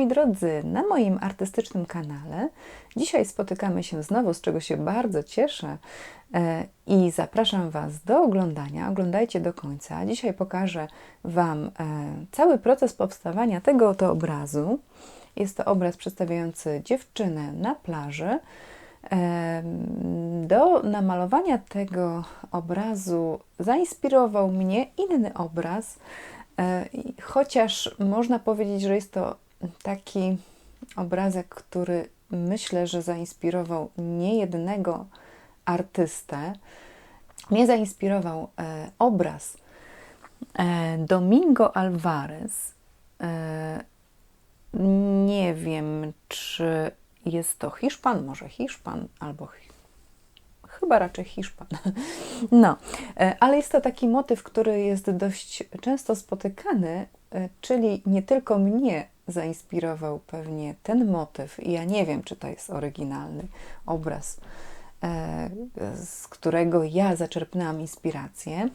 Moi drodzy na moim artystycznym kanale. Dzisiaj spotykamy się znowu, z czego się bardzo cieszę e, i zapraszam Was do oglądania. Oglądajcie do końca. Dzisiaj pokażę Wam e, cały proces powstawania tego oto obrazu. Jest to obraz przedstawiający dziewczynę na plaży. E, do namalowania tego obrazu zainspirował mnie inny obraz, chociaż można powiedzieć, że jest to taki obrazek, który myślę, że zainspirował niejednego artystę. Mnie zainspirował e, obraz e, Domingo Alvarez. E, nie wiem, czy jest to Hiszpan, może Hiszpan, albo chyba raczej Hiszpan. No, e, ale jest to taki motyw, który jest dość często spotykany, e, czyli nie tylko mnie zainspirował pewnie ten motyw, i ja nie wiem, czy to jest oryginalny obraz, e, z którego ja zaczerpnęłam inspirację.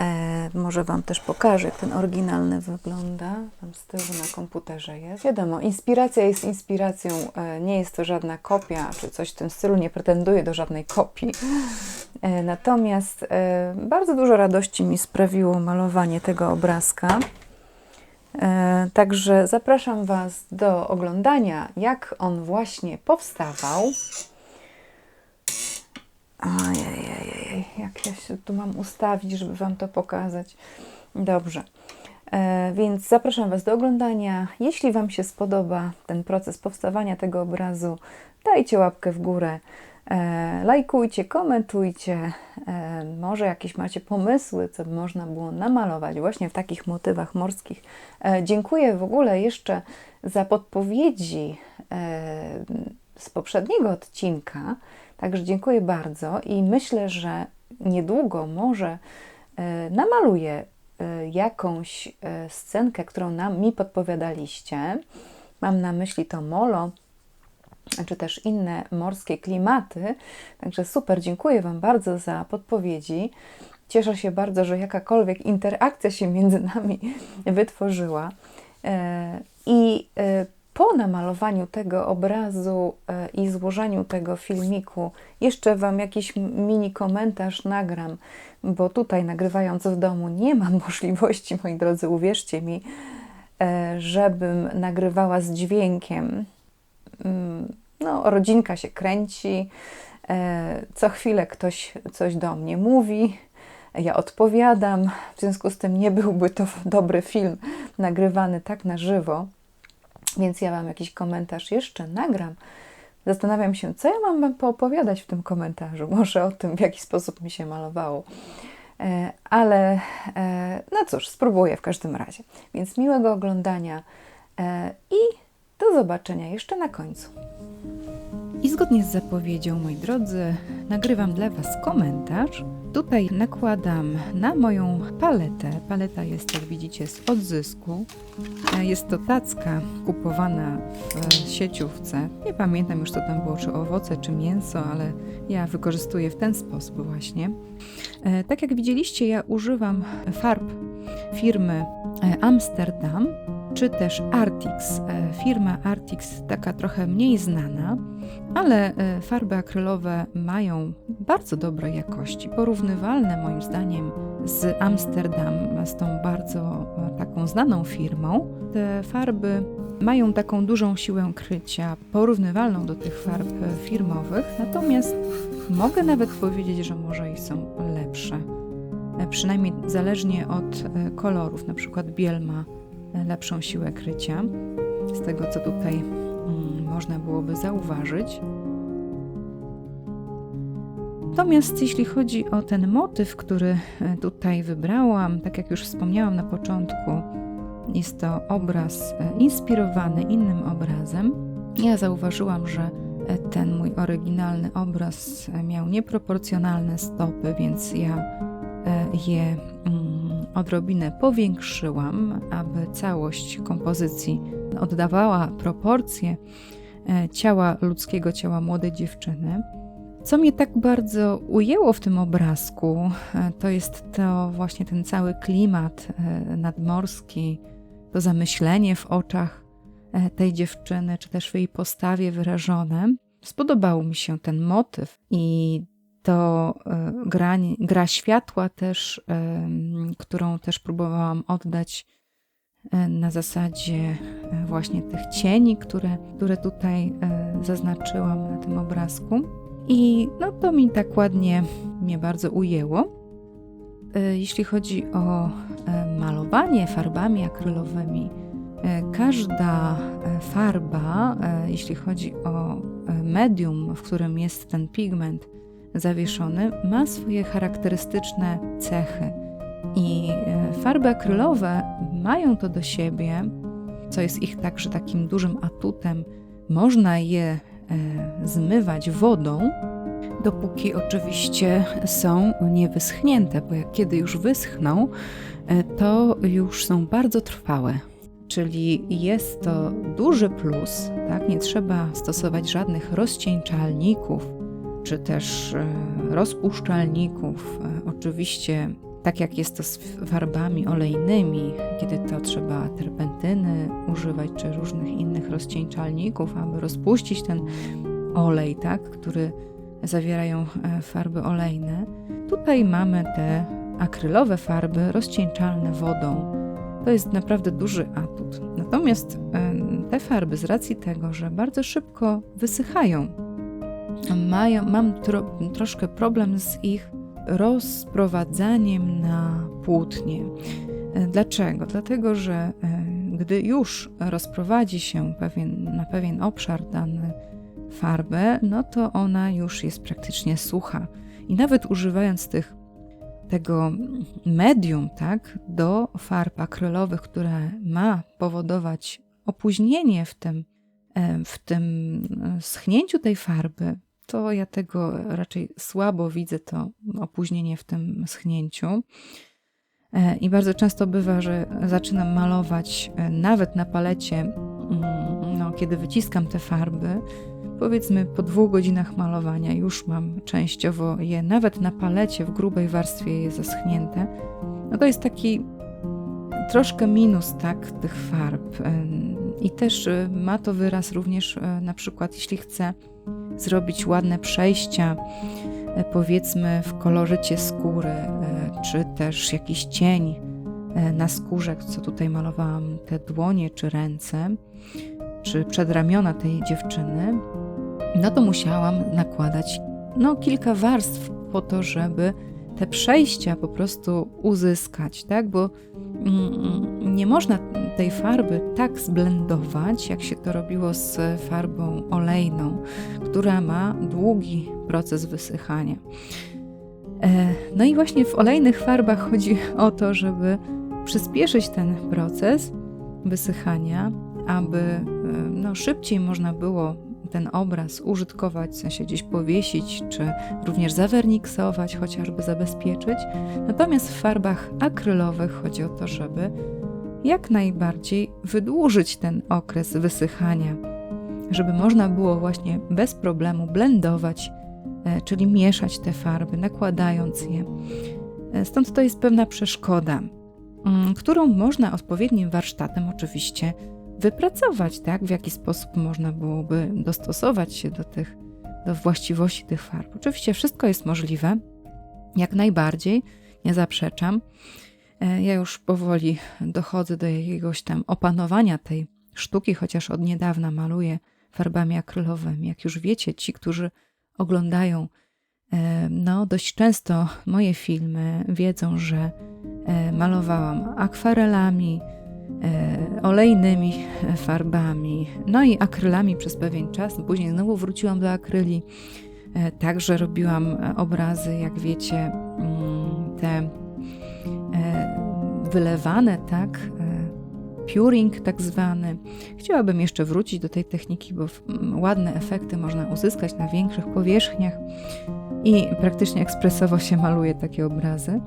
E, może Wam też pokażę, jak ten oryginalny wygląda. Tam z tyłu na komputerze jest. Wiadomo, inspiracja jest inspiracją, e, nie jest to żadna kopia czy coś w tym stylu, nie pretenduje do żadnej kopii. Natomiast bardzo dużo radości mi sprawiło malowanie tego obrazka. E, także zapraszam Was do oglądania, jak on właśnie powstawał. Ojej, jak ja się tu mam ustawić, żeby Wam to pokazać. Dobrze. E, więc zapraszam Was do oglądania. Jeśli Wam się spodoba ten proces powstawania tego obrazu, dajcie łapkę w górę. E, lajkujcie, komentujcie, e, może jakieś macie pomysły, co by można było namalować właśnie w takich motywach morskich. Dziękuję w ogóle jeszcze za podpowiedzi z poprzedniego odcinka, także dziękuję bardzo i myślę, że niedługo może namaluję jakąś scenkę, którą nam mi podpowiadaliście. Mam na myśli to molo czy też inne morskie klimaty. Także super, dziękuję Wam bardzo za podpowiedzi. Cieszę się bardzo, że jakakolwiek interakcja się między nami wytworzyła. E, I e, po namalowaniu tego obrazu e, i złożeniu tego filmiku, jeszcze Wam jakiś mini komentarz nagram, bo tutaj nagrywając w domu nie mam możliwości, moi drodzy, uwierzcie mi, żebym nagrywała z dźwiękiem. Mm, no, rodzinka się kręci, e, co chwilę ktoś coś do mnie mówi, ja odpowiadam, w związku z tym nie byłby to dobry film nagrywany tak na żywo, więc ja Wam jakiś komentarz jeszcze nagram. Zastanawiam się, co ja mam Wam poopowiadać w tym komentarzu. Może o tym, w jaki sposób mi się malowało. E, ale e, no cóż, spróbuję w każdym razie. Więc miłego oglądania i do zobaczenia jeszcze na końcu. I zgodnie z zapowiedzią, moi drodzy, nagrywam dla Was komentarz. Tutaj nakładam na moją paletę. Paleta jest, jak widzicie, z odzysku. Jest to tacka kupowana w sieciówce. Nie pamiętam już, co tam było, czy owoce, czy mięso, ale ja wykorzystuję w ten sposób właśnie. E, tak jak widzieliście, ja używam farb firmy e, Amsterdam czy też Artix. E, firma Artix taka trochę mniej znana, ale e, farby akrylowe mają bardzo dobrej jakości, porównywalne moim zdaniem z Amsterdam, z tą bardzo e, taką znaną firmą. Te farby mają taką dużą siłę krycia, porównywalną do tych farb firmowych, natomiast mogę nawet powiedzieć, że może i są lepsze. Przynajmniej zależnie od kolorów, na przykład biel ma lepszą siłę krycia, z tego co tutaj mm, można byłoby zauważyć. Natomiast jeśli chodzi o ten motyw, który e, tutaj wybrałam, tak jak już wspomniałam na początku, jest to obraz e, inspirowany innym obrazem. Ja zauważyłam, że e, ten mój oryginalny obraz miał nieproporcjonalne stopy, więc ja je mm, odrobinę powiększyłam, aby całość kompozycji oddawała proporcje e, ciała ludzkiego, ciała młodej dziewczyny. Co mnie tak bardzo ujęło w tym obrazku, e, to jest to właśnie ten cały klimat e, nadmorski, to zamyślenie w oczach tej dziewczyny, czy też w jej postawie wyrażone. Spodobał mi się ten motyw i to e, gra, gra światła też, którą też próbowałam oddać na zasadzie właśnie tych cieni, które, które tutaj zaznaczyłam na tym obrazku. I no to mi tak ładnie mnie bardzo ujęło. E, jeśli chodzi o e, malowanie farbami akrylowymi, e, każda farba, jeśli chodzi o medium, w którym jest ten pigment zawieszony, ma swoje charakterystyczne cechy. I farby akrylowe mają to do siebie, co jest ich także takim dużym atutem. Można je zmywać wodą, dopóki oczywiście są niewyschnięte, bo jak kiedy już wyschną, e, to już są bardzo trwałe. Czyli jest to duży plus, tak? Nie trzeba stosować żadnych rozcieńczalników czy też e, rozpuszczalników. E, oczywiście, tak jak jest to z farbami olejnymi, kiedy to trzeba terpentyny używać czy różnych innych rozcieńczalników, aby rozpuścić ten olej, tak, który zawierają e, farby olejne. Tutaj mamy te akrylowe farby rozcieńczalne wodą. To jest naprawdę duży atut. Natomiast te farby, z racji tego, że bardzo szybko wysychają, mają, mam tro, troszkę problem z ich rozprowadzaniem na płótnie. E, dlaczego? Dlatego, że gdy już rozprowadzi się pewien, na pewien obszar dany farbę, no to ona już jest praktycznie sucha. I nawet używając tych, tego medium tak, do farb akrylowych, które ma powodować opóźnienie w tym, e, w tym e, schnięciu tej farby, to ja tego raczej słabo widzę, to opóźnienie w tym schnięciu. E, I bardzo często bywa, że zaczynam malować nawet na palecie, mm, no, kiedy wyciskam te farby, Powiedzmy po dwóch godzinach malowania już mam częściowo je nawet na palecie w grubej warstwie je zaschnięte. No to jest taki troszkę minus tak tych farb. I też y, ma to wyraz również y, na przykład jeśli chcę zrobić ładne przejścia y, powiedzmy w kolorycie skóry, czy też jakiś cień na skórze, co tutaj malowałam, te dłonie czy ręce, czy przedramiona tej dziewczyny, no to musiałam nakładać no, kilka warstw po to, żeby te przejścia po prostu uzyskać, tak? Bo nie można tej farby tak zblendować, jak się to robiło z farbą olejną, która ma długi proces wysychania. E, no i właśnie w olejnych farbach chodzi o to, żeby przyspieszyć ten proces wysychania, aby e, no, szybciej można było ten obraz użytkować, w sensie gdzieś powiesić, czy również zawerniksować, chociażby zabezpieczyć. Natomiast w farbach akrylowych chodzi o to, żeby jak najbardziej wydłużyć ten okres wysychania, żeby można było właśnie bez problemu blendować, e, czyli mieszać te farby, nakładając je. E, stąd to jest pewna przeszkoda, mm, którą można odpowiednim warsztatem oczywiście wypracować, tak, w jaki sposób można byłoby dostosować się do tych, do właściwości tych farb. Oczywiście wszystko jest możliwe, jak najbardziej, nie zaprzeczam. E, ja już powoli dochodzę do jakiegoś tam opanowania tej sztuki, chociaż od niedawna maluję farbami akrylowymi. Jak już wiecie, ci, którzy oglądają e, no, dość często moje filmy, wiedzą, że e, malowałam akwarelami, olejnymi farbami, no i akrylami przez pewien czas. Później znowu wróciłam do akryli. E, także robiłam obrazy, jak wiecie, mm, te e, wylewane, tak, puring tak zwany. Chciałabym jeszcze wrócić do tej techniki, bo ładne efekty można uzyskać na większych powierzchniach i praktycznie ekspresowo się maluje takie obrazy.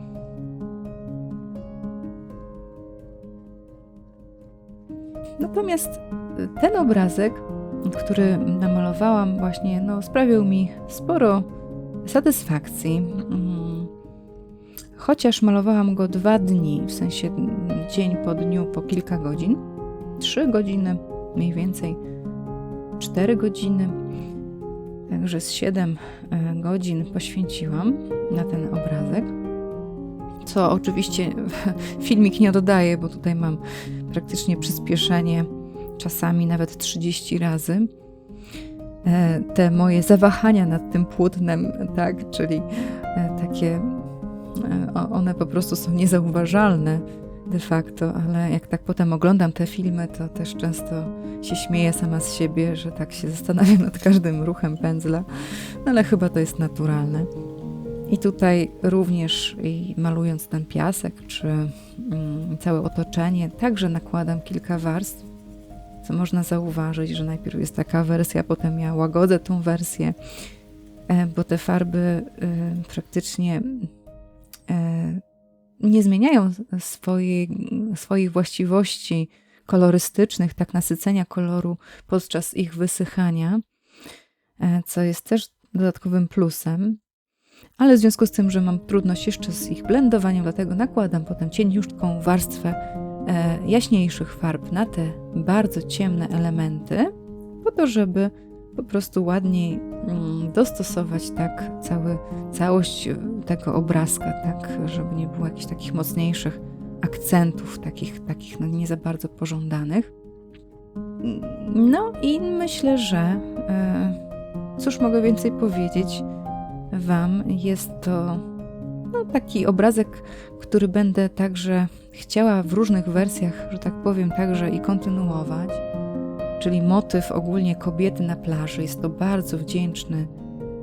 Natomiast y, ten obrazek, który namalowałam, właśnie no, sprawił mi sporo satysfakcji. Mm. Chociaż malowałam go dwa dni, w sensie dzień po dniu, po kilka godzin, trzy godziny mniej więcej 4 godziny. Także z 7 e, godzin poświęciłam na ten obrazek. Co oczywiście filmik nie oddaje, bo tutaj mam praktycznie przyspieszenie, czasami nawet 30 razy. E, te moje zawahania nad tym płótnem, tak, czyli e, takie, one po prostu są niezauważalne de facto, ale jak tak potem oglądam te filmy, to też często się śmieję sama z siebie, że tak się zastanawiam nad każdym ruchem pędzla, no ale chyba to jest naturalne. I tutaj również malując ten piasek, czy mm, całe otoczenie, także nakładam kilka warstw, co można zauważyć, że najpierw jest taka wersja, potem ja łagodzę tą wersję, e, bo te farby y, praktycznie y, nie zmieniają swojej, swoich właściwości kolorystycznych, tak nasycenia koloru podczas ich wysychania, e, co jest też dodatkowym plusem. Ale w związku z tym, że mam trudność jeszcze z ich blendowaniem, dlatego nakładam potem cieniutką warstwę e, jaśniejszych farb na te bardzo ciemne elementy, po to, żeby po prostu ładniej mm, dostosować tak cały, całość tego obrazka, tak, żeby nie było jakichś takich mocniejszych akcentów, takich, takich no nie za bardzo pożądanych. No i myślę, że e, cóż mogę więcej powiedzieć Wam, jest to no, taki obrazek, który będę także chciała w różnych wersjach, że tak powiem, także i kontynuować czyli motyw ogólnie kobiety na plaży. Jest to bardzo wdzięczny,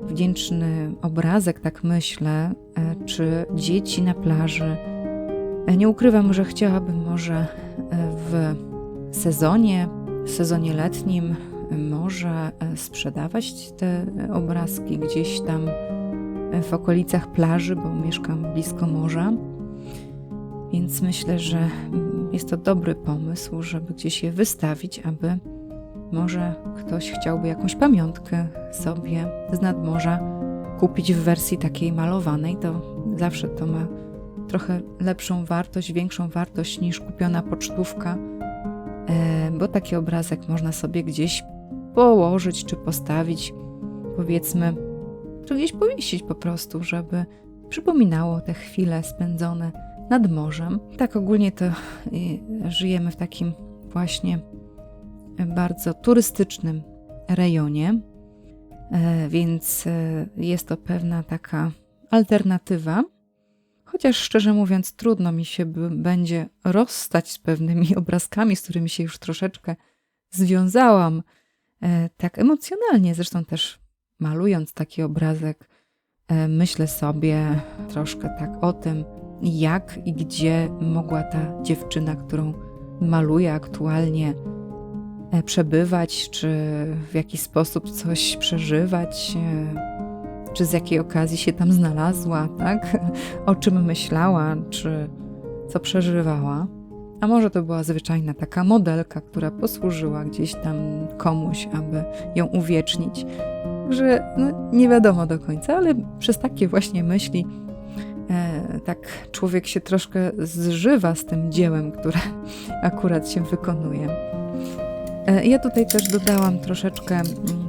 wdzięczny obrazek, tak myślę, e, czy dzieci na plaży. E, nie ukrywam, że chciałabym może e, w sezonie, sezonie letnim, może sprzedawać te obrazki gdzieś tam w okolicach plaży, bo mieszkam blisko morza. Więc myślę, że jest to dobry pomysł, żeby gdzieś je wystawić, aby może ktoś chciałby jakąś pamiątkę sobie z nadmorza kupić w wersji takiej malowanej, to zawsze to ma trochę lepszą wartość, większą wartość niż kupiona pocztówka, e, bo taki obrazek można sobie gdzieś położyć czy postawić, powiedzmy, czy gdzieś powiesić po prostu, żeby przypominało te chwile spędzone nad morzem. Tak ogólnie to żyjemy w takim właśnie bardzo turystycznym rejonie, e, więc jest to pewna taka alternatywa. Chociaż szczerze mówiąc, trudno mi się będzie rozstać z pewnymi obrazkami, z którymi się już troszeczkę związałam, tak emocjonalnie. Zresztą też malując taki obrazek, myślę sobie troszkę tak o tym, jak i gdzie mogła ta dziewczyna, którą maluję aktualnie, E, przebywać, czy w jakiś sposób coś przeżywać, e, czy z jakiej okazji się tam znalazła, tak? O czym myślała, czy co przeżywała. A może to była zwyczajna taka modelka, która posłużyła gdzieś tam komuś, aby ją uwiecznić. Że no, nie wiadomo do końca, ale przez takie właśnie myśli e, tak człowiek się troszkę zżywa z tym dziełem, które akurat się wykonuje. E, ja tutaj też dodałam troszeczkę mm,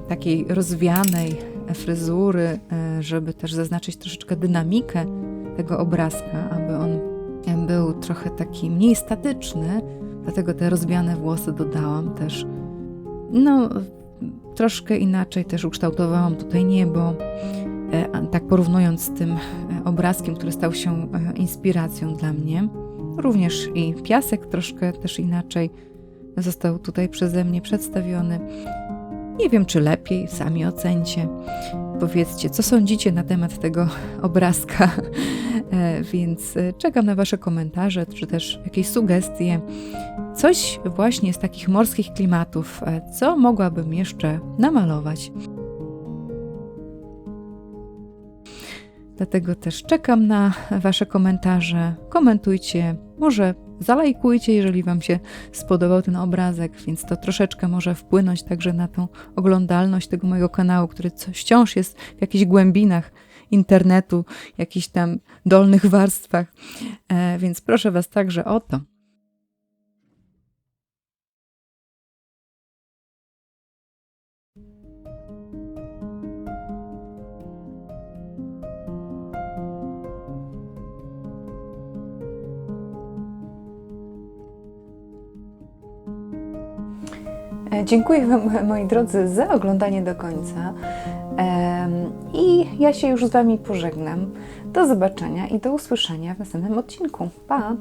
takiej rozwianej fryzury, e, żeby też zaznaczyć troszeczkę dynamikę tego obrazka, aby on był trochę taki mniej statyczny, dlatego te rozwiane włosy dodałam też. No, troszkę inaczej też ukształtowałam tutaj niebo, e, tak porównując z tym obrazkiem, który stał się inspiracją dla mnie. Również i piasek troszkę też inaczej został tutaj przeze mnie przedstawiony. Nie wiem, czy lepiej, sami ocencie. Powiedzcie, co sądzicie na temat tego obrazka, e, więc e, czekam na Wasze komentarze, czy też jakieś sugestie. Coś właśnie z takich morskich klimatów, e, co mogłabym jeszcze namalować. Dlatego też czekam na Wasze komentarze. Komentujcie, może zalajkujcie, jeżeli Wam się spodobał ten obrazek, więc to troszeczkę może wpłynąć także na tą oglądalność tego mojego kanału, który wciąż jest w jakichś głębinach internetu, jakichś tam dolnych warstwach. E, więc proszę Was także o to. Dziękuję Wam, moi drodzy, za oglądanie do końca. I ja się już z Wami pożegnam. Do zobaczenia i do usłyszenia w następnym odcinku. Pa!